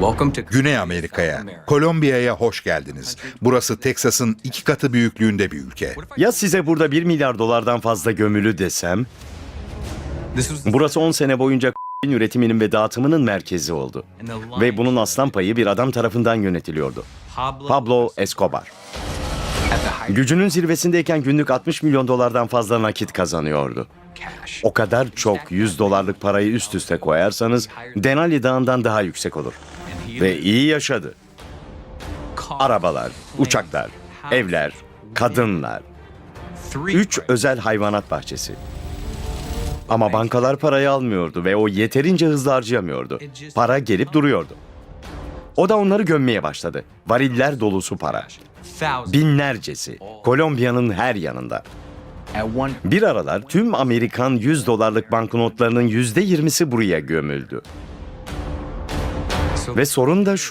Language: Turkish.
Welcome to Güney Amerika'ya, Kolombiya'ya hoş geldiniz. Burası Teksas'ın iki katı büyüklüğünde bir ülke. Ya size burada 1 milyar dolardan fazla gömülü desem? Burası 10 sene boyunca üretiminin ve dağıtımının merkezi oldu. Ve bunun aslan payı bir adam tarafından yönetiliyordu. Pablo, Escobar. Gücünün zirvesindeyken günlük 60 milyon dolardan fazla nakit kazanıyordu. O kadar çok 100 dolarlık parayı üst üste koyarsanız Denali Dağı'ndan daha yüksek olur. Ve iyi yaşadı. Arabalar, uçaklar, evler, kadınlar, three üç özel hayvanat bahçesi. Ama bankalar parayı almıyordu ve o yeterince hızlı harcayamıyordu. Para gelip duruyordu. O da onları gömmeye başladı. Variller dolusu para. Binlercesi. Kolombiya'nın her yanında. Bir aralar tüm Amerikan 100 dolarlık banknotlarının %20'si buraya gömüldü. Ve sorun da şu.